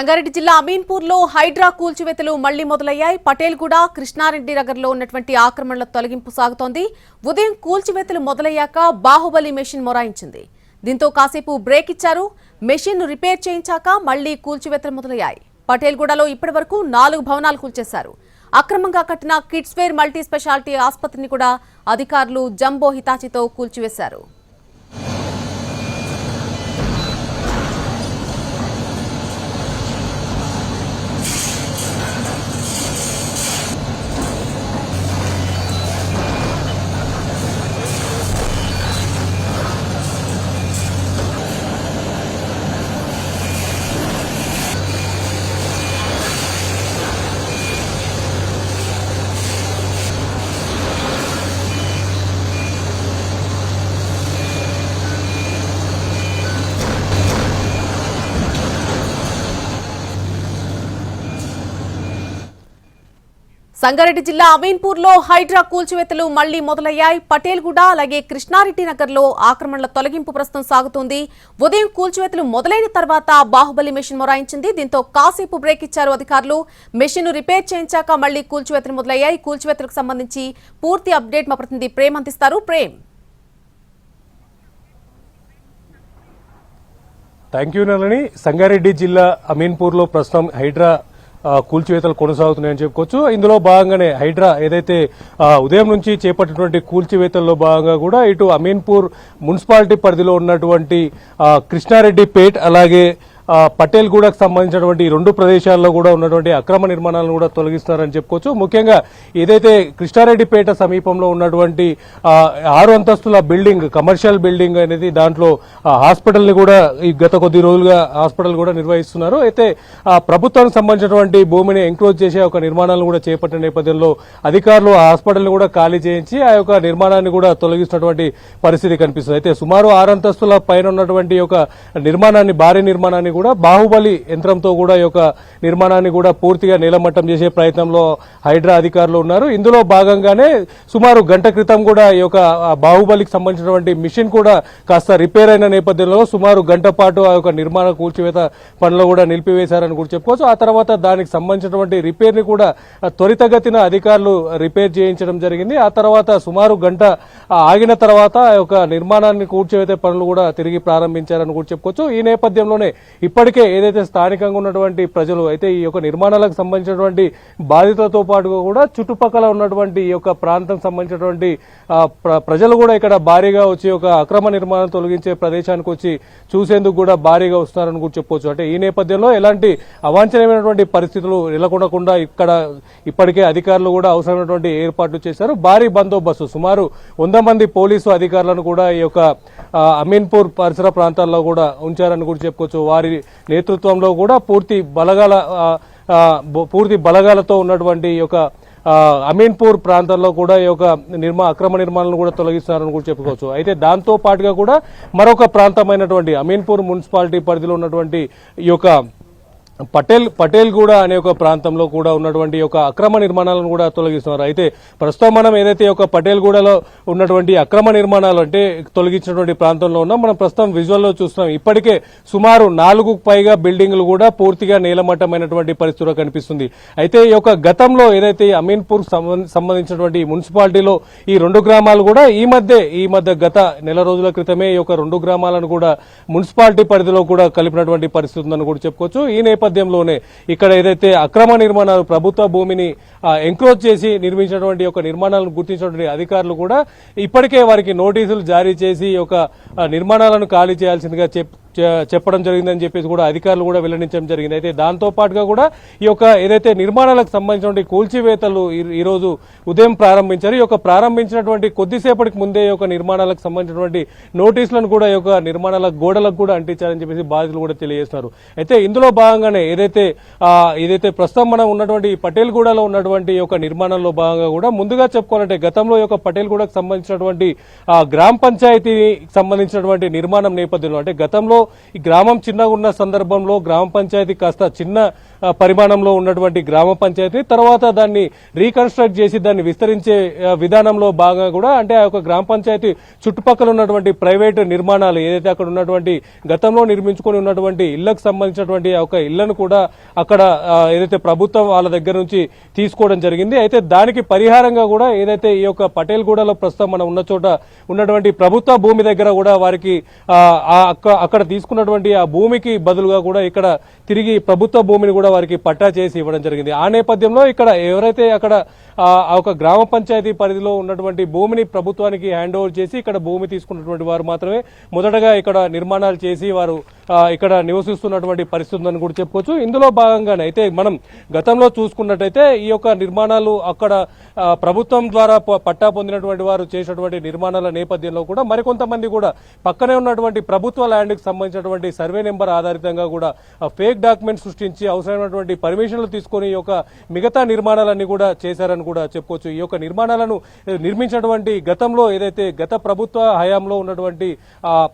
సంగారెడ్డి జిల్లా అమీన్పూర్లో హైడ్రా కూల్చివేతలు మళ్ళీ మొదలయ్యాయి. పటేల్గూడ కృష్ణారెడ్డి నగర్లో ఉన్నటువంటి ఆక్రమణల తొలగింపు సాగుతోంది. ఉదయం కూల్చివేతలు మొదలయ్యాక బాహుబలి మెషిన్ మొరాయించింది. దీంతో కాసేపు బ్రేక్ ఇచ్చారు. మెషిన్ రిపేర్ చేయించాక మళ్ళీ కూల్చివేతలు మొదలయ్యాయి. పటేల్గూడలో ఇప్పటి వరకు నాలుగు భవనాలు కూల్చేశారు. అక్రమంగా కట్టిన కిడ్స్వేర్ మల్టీ స్పెషాలిటీ ఆసుపత్రిని కూడా అధికారులు జంబో హితాచితో కూల్చివేశారు. సంగారెడ్డి జిల్లా అమీన్పూర్లో హైడ్రా కూల్చివేతలు మళ్ళీ మొదలయ్యాయి. పటేల్గూడ అలాగే కృష్ణారెడ్డి నగర్లో ఆక్రమణల తొలగింపు ప్రస్తుతం సాగుతోంది. ఉదయం కూల్చివేతలు మొదలైన తర్వాత బాహుబలి మెషిన్ మొరాయించింది. దీంతో కాసేపు బ్రేక్ ఇచ్చారు అధికారులు. మెషిన్ రిపేర్ చేయించాక మళ్ళీ కూల్చివేతలు మొదలయ్యాయి. కూల్చివేతలకు సంబంధించి పూర్తి అప్డేట్ మా ప్రతినిధి ప్రేమ్ అందిస్తారు. ప్రేమ్. థ్యాంక్ యూ నలని సంగారెడ్డి జిల్లా అమీన్పూర్లో ప్రస్తుతం హైడ్రా కూల్చివేతలు కొనసాగుతున్నాయని చెప్పుకోవచ్చు. ఇందులో భాగంగానే హైడ్రా ఏదైతే ఉదయం నుంచి చేపట్టినటువంటి కూల్చివేతల్లో భాగంగా కూడా ఇటు అమీన్పూర్ మున్సిపాలిటీ పరిధిలో ఉన్నటువంటి కృష్ణారెడ్డి పేట్ అలాగే పటేల్ గూడకు సంబంధించినటువంటి ఈ రెండు ప్రదేశాల్లో కూడా ఉన్నటువంటి అక్రమ నిర్మాణాలను కూడా తొలగిస్తున్నారని చెప్పుకోవచ్చు. ముఖ్యంగా ఏదైతే కృష్ణారెడ్డిపేట సమీపంలో ఉన్నటువంటి ఆరు అంతస్తుల బిల్డింగ్ కమర్షియల్ బిల్డింగ్ అనేది దాంట్లో హాస్పిటల్ని కూడా ఈ గత కొద్ది రోజులుగా హాస్పిటల్ కూడా నిర్వహిస్తున్నారు. అయితే ఆ ప్రభుత్వానికి సంబంధించినటువంటి భూమిని ఎంక్లోజ్ చేసే ఒక నిర్మాణాలను కూడా చేపట్టిన నేపథ్యంలో అధికారులు ఆ హాస్పిటల్ని కూడా ఖాళీ చేయించి ఆ యొక్క నిర్మాణాన్ని కూడా తొలగిస్తున్నటువంటి పరిస్థితి కనిపిస్తుంది. అయితే సుమారు ఆరు అంతస్తుల పైన ఉన్నటువంటి ఒక యొక్క నిర్మాణాన్ని భారీ నిర్మాణాన్ని కూడా బాహుబలి యంత్రంతో కూడా ఈ యొక్క నిర్మాణాన్ని కూడా పూర్తిగా నీలమట్టం చేసే ప్రయత్నంలో హైడ్రా అధికారులు ఉన్నారు. ఇందులో భాగంగానే సుమారు గంట క్రితం కూడా ఈ యొక్క బాహుబలికి సంబంధించినటువంటి మిషన్ కూడా కాస్త రిపేర్ అయిన నేపథ్యంలో సుమారు గంట పాటు ఆ యొక్క నిర్మాణ కూల్చివేత పనులు కూడా నిలిపివేశారని కూడా చెప్పుకోవచ్చు. ఆ తర్వాత దానికి సంబంధించినటువంటి రిపేర్ని కూడా త్వరితగతిన అధికారులు రిపేర్ చేయించడం జరిగింది. ఆ తర్వాత సుమారు గంట ఆగిన తర్వాత ఆ యొక్క నిర్మాణాన్ని కూల్చివేత పనులు కూడా తిరిగి ప్రారంభించారని కూడా చెప్పుకోవచ్చు. ఈ నేపథ్యంలోనే ఇప్పటికే ఏదైతే స్థానికంగా ఉన్నటువంటి ప్రజలు అయితే ఈ యొక్క నిర్మాణాలకు సంబంధించినటువంటి బాధితులతో పాటుగా కూడా చుట్టుపక్కల ఉన్నటువంటి ఈ యొక్క ప్రాంతం సంబంధించినటువంటి ప్ర- ప్రజలు కూడా ఇక్కడ భారీగా వచ్చి ఒక అక్రమ నిర్మాణం తొలగించే ప్రదేశానికి వచ్చి చూసేందుకు కూడా భారీగా వస్తున్నారని కూడా చెప్పొచ్చు. అంటే ఈ నేపథ్యంలో ఎలాంటి అవాంఛనీయమైనటువంటి పరిస్థితులు నెలకొనకుండా ఇక్కడ ఇప్పటికే అధికారులు కూడా అవసరమైనటువంటి ఏర్పాట్లు చేశారు. భారీ బందోబస్తు సుమారు వంద మంది పోలీసు అధికారులను కూడా ఈ యొక్క అమీన్పూర్ పరిసర ప్రాంతాల్లో కూడా ఉంచారని కూడా చెప్పుకోవచ్చు. వారి నేతృత్వంలో కూడా పూర్తి బలగాల పూర్తి బలగాలతో ఉన్నటువంటి యొక్క అమీన్పూర్ ప్రాంతంలో కూడా ఈ యొక్క నిర్మా అక్రమ నిర్మాణాలను కూడా తొలగిస్తున్నారని కూడా చెప్పుకోవచ్చు. అయితే దాంతో పాటుగా కూడా మరొక ప్రాంతమైనటువంటి అమీన్పూర్ మున్సిపాలిటీ పరిధిలో ఉన్నటువంటి ఈ యొక్క పటేల్ పటేల్ కూడా అనే ఒక ప్రాంతంలో కూడా ఉన్నటువంటి ఒక యొక్క అక్రమ నిర్మాణాలను కూడా తొలగిస్తున్నారు. అయితే ప్రస్తుతం మనం ఏదైతే ఒక పటేల్ గూడలో ఉన్నటువంటి అక్రమ నిర్మాణాలు అంటే తొలగించినటువంటి ప్రాంతంలో ఉన్నాం మనం ప్రస్తుతం విజువల్లో చూస్తున్నాం. ఇప్పటికే సుమారు నాలుగు పైగా బిల్డింగ్లు కూడా పూర్తిగా నేలమట్టమైనటువంటి పరిస్థితిలో కనిపిస్తుంది. అయితే ఈ యొక్క గతంలో ఏదైతే అమీన్పూర్ సంబంధ- సంబంధించినటువంటి మున్సిపాలిటీలో ఈ రెండు గ్రామాలు కూడా ఈ మధ్య ఈ మధ్య గత నెల రోజుల క్రితమే ఈ యొక్క రెండు గ్రామాలను కూడా మున్సిపాలిటీ పరిధిలో కూడా కలిపినటువంటి పరిస్థితి ఉందని కూడా చెప్పుకోవచ్చు. ఈ నేపథ్యంలోనే ఇక్కడ ఏదైతే అక్రమ నిర్మాణాలు ప్రభుత్వ భూమిని ఎంక్రోచ్ చేసి నిర్మించినటువంటి యొక్క నిర్మాణాలను గుర్తించినటువంటి అధికారులు కూడా ఇప్పటికే వారికి నోటీసులు జారీ చేసి ఒక నిర్మాణాలను ఖాళీ చేయాల్సిందిగా చెప్ చెప్పడం జరిగిందని చెప్పేసి కూడా అధికారులు కూడా వెల్లడించడం జరిగింది. అయితే దాంతో పాటుగా కూడా ఈ యొక్క ఏదైతే నిర్మాణాలకు సంబంధించినటువంటి కూల్చివేతలు ఈరోజు ఉదయం ప్రారంభించారు. ఈ యొక్క ప్రారంభించినటువంటి కొద్దిసేపటికి ముందే ఈ యొక్క నిర్మాణాలకు సంబంధించినటువంటి నోటీసులను కూడా ఈ యొక్క నిర్మాణాల గోడలకు కూడా అంటించారని చెప్పేసి బాధితులు కూడా తెలియజేస్తున్నారు. అయితే ఇందులో భాగంగానే ఏదైతే ఏదైతే ప్రస్తుతం మనం ఉన్నటువంటి పటేల్ గూడలో ఉన్నటువంటి ఈ యొక్క నిర్మాణంలో భాగంగా కూడా ముందుగా చెప్పుకోవాలంటే గతంలో ఈ పటేల్ గూడకు సంబంధించినటువంటి గ్రామ పంచాయతీకి సంబంధించినటువంటి నిర్మాణం నేపథ్యంలో అంటే గతంలో ఈ గ్రామం చిన్నగా ఉన్న సందర్భంలో గ్రామ పంచాయతీ కాస్త చిన్న పరిమాణంలో ఉన్నటువంటి గ్రామ పంచాయతీ తర్వాత దాన్ని రీకన్స్ట్రక్ట్ చేసి దాన్ని విస్తరించే విధానంలో భాగంగా కూడా అంటే ఆ యొక్క గ్రామ పంచాయతీ చుట్టుపక్కల ఉన్నటువంటి ప్రైవేటు నిర్మాణాలు ఏదైతే అక్కడ ఉన్నటువంటి గతంలో నిర్మించుకొని ఉన్నటువంటి ఇళ్ళకు సంబంధించినటువంటి ఒక ఇళ్ళను కూడా అక్కడ ఏదైతే ప్రభుత్వం వాళ్ళ దగ్గర నుంచి తీసుకోవడం జరిగింది. అయితే దానికి పరిహారంగా కూడా ఏదైతే ఈ యొక్క పటేల్గూడలో ప్రస్తుతం మనం ఉన్న చోట ఉన్నటువంటి ప్రభుత్వ భూమి దగ్గర కూడా వారికి అక్కడ తీసుకున్నటువంటి ఆ భూమికి బదులుగా కూడా ఇక్కడ తిరిగి ప్రభుత్వ భూమిని కూడా వారికి పట్టా చేసి ఇవ్వడం జరిగింది. ఆ నేపథ్యంలో ఇక్కడ ఎవరైతే అక్కడ ఒక గ్రామ పంచాయతీ పరిధిలో ఉన్నటువంటి భూమిని ప్రభుత్వానికి హ్యాండ్ ఓవర్ చేసి ఇక్కడ భూమి తీసుకున్నటువంటి వారు మాత్రమే మొదటగా ఇక్కడ నిర్మాణాలు చేసి వారు ఇక్కడ నివసిస్తున్నటువంటి పరిస్థితి ఉందని కూడా చెప్పుకోవచ్చు. ఇందులో భాగంగానే అయితే మనం గతంలో చూసుకున్నట్టయితే ఈ యొక్క నిర్మాణాలు అక్కడ ప్రభుత్వం ద్వారా పట్టా పొందినటువంటి వారు చేసినటువంటి నిర్మాణాల నేపథ్యంలో కూడా మరికొంతమంది కూడా పక్కనే ఉన్నటువంటి ప్రభుత్వ ల్యాండ్కి సంబంధించినటువంటి సర్వే నెంబర్ ఆధారితంగా కూడా ఫేక్ డాక్యుమెంట్ సృష్టించి అవసరమైనటువంటి పర్మిషన్లు తీసుకొని ఈ యొక్క మిగతా నిర్మాణాలన్నీ కూడా చేశారని కూడా చెప్పుకోవచ్చు. ఈ యొక్క నిర్మాణాలను నిర్మించినటువంటి గతంలో ఏదైతే గత ప్రభుత్వ హయాంలో ఉన్నటువంటి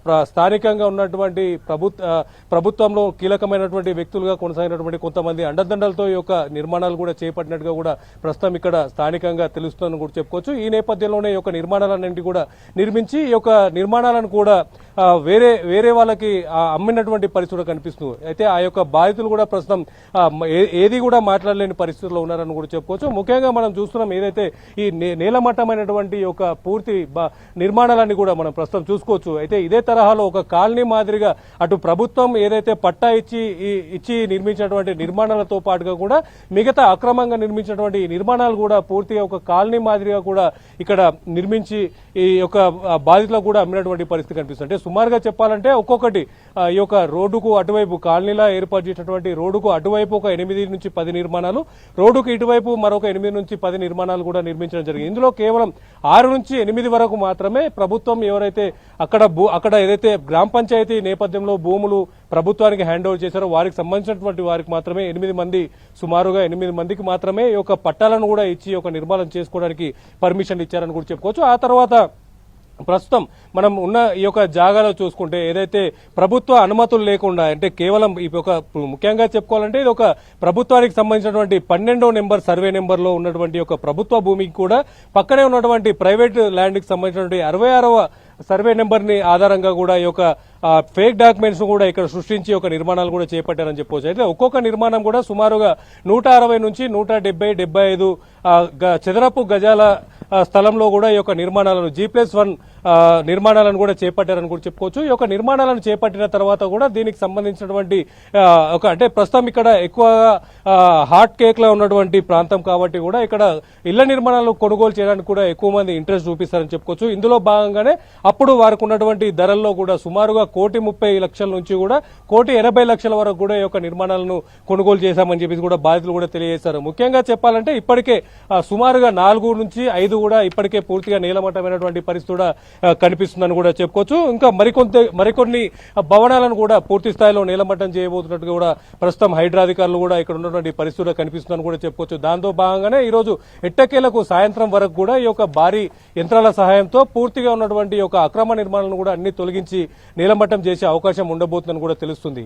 ప్ర- స్థానికంగా ఉన్నటువంటి ప్రభుత్వ ప్రభుత్వంలో కీలకమైనటువంటి వ్యక్తులుగా కొనసాగినటువంటి కొంతమంది అండదండలతో ఈ యొక్క నిర్మాణాలు కూడా చేపట్టినట్టుగా కూడా ప్రస్తుతం ఇక్కడ స్థానికంగా తెలుస్తుందని కూడా చెప్పుకోవచ్చు. ఈ నేపథ్యంలోనే ఈ యొక్క నిర్మాణాలన్నింటి కూడా నిర్మించి ఈ యొక్క నిర్మాణాలను కూడా వేరే వేరే వాళ్ళకి అమ్మినటువంటి పరిస్థితి కనిపిస్తుంది అయితే ఆ యొక్క బాధితులు కూడా ప్రస్తుతం ఏది కూడా మాట్లాడలేని పరిస్థితుల్లో ఉన్నారని కూడా చెప్పుకోవచ్చు. ముఖ్యంగా మనం చూస్తున్నాం ఏదైతే ఈ నే- నేలమట్టమైనటువంటి యొక్క పూర్తి నిర్మాణాలన్నీ కూడా మనం ప్రస్తుతం చూసుకోవచ్చు. అయితే ఇదే తరహాలో ఒక కాలనీ మాదిరిగా అటు ప్రభుత్వం ఏదైతే పట్టా ఇచ్చి ఇచ్చి నిర్మించినటువంటి నిర్మాణాలతో పాటుగా కూడా మిగతా అక్రమంగా నిర్మించినటువంటి ఈ నిర్మాణాలు కూడా పూర్తిగా ఒక కాలనీ మాదిరిగా కూడా ఇక్కడ నిర్మించి ఈ యొక్క బాధితులకు కూడా అమ్మినటువంటి పరిస్థితి కనిపిస్తుంది. అంటే సుమారుగా చెప్పాలంటే ఒక్కొక్కటి ఈ యొక్క రోడ్డుకు అటువైపు కాలనీలా ఏర్పాటు చేసినటువంటి రోడ్డుకు అటువైపు ఒక ఎనిమిది నుంచి పది నిర్మాణాలు రోడ్డుకు ఇటువైపు మరొక ఎనిమిది నుంచి పది నిర్మాణాలు కూడా నిర్మించడం జరిగింది. ఇందులో కేవలం ఆరు నుంచి ఎనిమిది వరకు మాత్రమే ప్రభుత్వం ఎవరైతే అక్కడ భూ అక్కడ ఏదైతే గ్రామ పంచాయతీ నేపథ్యంలో భూములు ప్రభుత్వానికి హ్యాండ్ ఓవర్ చేశారో వారికి సంబంధించినటువంటి వారికి మాత్రమే ఎనిమిది మంది సుమారుగా ఎనిమిది మందికి మాత్రమే ఈ యొక్క పట్టాలను కూడా ఇచ్చి ఒక నిర్మాణం చేసుకోవడానికి పర్మిషన్ ఇచ్చారని కూడా చెప్పుకోవచ్చు. ఆ తర్వాత ప్రస్తుతం మనం ఉన్న ఈ యొక్క జాగాలో చూసుకుంటే ఏదైతే ప్రభుత్వ అనుమతులు లేకుండా అంటే కేవలం ఈ ఒక ముఖ్యంగా చెప్పుకోవాలంటే ఇది ఒక ప్రభుత్వానికి సంబంధించినటువంటి పన్నెండో నెంబర్ సర్వే నెంబర్లో ఉన్నటువంటి ఒక ప్రభుత్వ భూమికి కూడా పక్కనే ఉన్నటువంటి ప్రైవేట్ ల్యాండ్కి సంబంధించినటువంటి అరవై ఆరవ సర్వే నెంబర్ని ఆధారంగా కూడా ఈ యొక్క ఫేక్ డాక్యుమెంట్స్ కూడా ఇక్కడ సృష్టించి ఒక నిర్మాణాలు కూడా చేపట్టారని చెప్పవచ్చు అయితే ఒక్కొక్క నిర్మాణం కూడా సుమారుగా నూట అరవై నుంచి నూట డెబ్బై డెబ్బై ఐదు గ- చదరపు గజాల స్థలంలో కూడా ఈ యొక్క నిర్మాణాలను జీ ప్లస్ వన్ నిర్మాణాలను కూడా చేపట్టారని కూడా చెప్పుకోవచ్చు. ఈ యొక్క నిర్మాణాలను చేపట్టిన తర్వాత కూడా దీనికి సంబంధించినటువంటి ఒక అంటే ప్రస్తుతం ఇక్కడ ఎక్కువగా హాట్ కేక్లో ఉన్నటువంటి ప్రాంతం కాబట్టి కూడా ఇక్కడ ఇళ్ళ నిర్మాణాలు కొనుగోలు చేయడానికి కూడా ఎక్కువ మంది ఇంట్రెస్ట్ చూపిస్తారని చెప్పుకోవచ్చు. ఇందులో భాగంగానే అప్పుడు వారికి ఉన్నటువంటి ధరల్లో కూడా సుమారుగా కోటి ముప్పై లక్షల నుంచి కూడా కోటి ఎనభై లక్షల వరకు కూడా ఈ యొక్క నిర్మాణాలను కొనుగోలు చేశామని చెప్పేసి కూడా బాధితులు కూడా తెలియజేశారు. ముఖ్యంగా చెప్పాలంటే ఇప్పటికే సుమారుగా నాలుగు నుంచి ఐదు కూడా ఇప్పటికే పూర్తిగా నీలమట్టమైనటువంటి పరిస్థితి కూడా కనిపిస్తుందని కూడా చెప్పుకోవచ్చు. ఇంకా మరికొంత మరికొన్ని భవనాలను కూడా పూర్తి స్థాయిలో నీలమట్టం చేయబోతున్నట్టుగా కూడా ప్రస్తుతం హైడ్రా అధికారులు కూడా ఇక్కడ ఉన్నటువంటి పరిస్థితుల్లో కనిపిస్తుందని కూడా చెప్పుకోవచ్చు. దాంతో భాగంగానే ఈ రోజు ఎట్టకేలకు సాయంత్రం వరకు కూడా ఈ యొక్క భారీ యంత్రాల సహాయంతో పూర్తిగా ఉన్నటువంటి యొక్క అక్రమ నిర్మాణాలను కూడా అన్ని తొలగించి నీలమట్టం చేసే అవకాశం ఉండబోతుందని కూడా తెలుస్తుంది.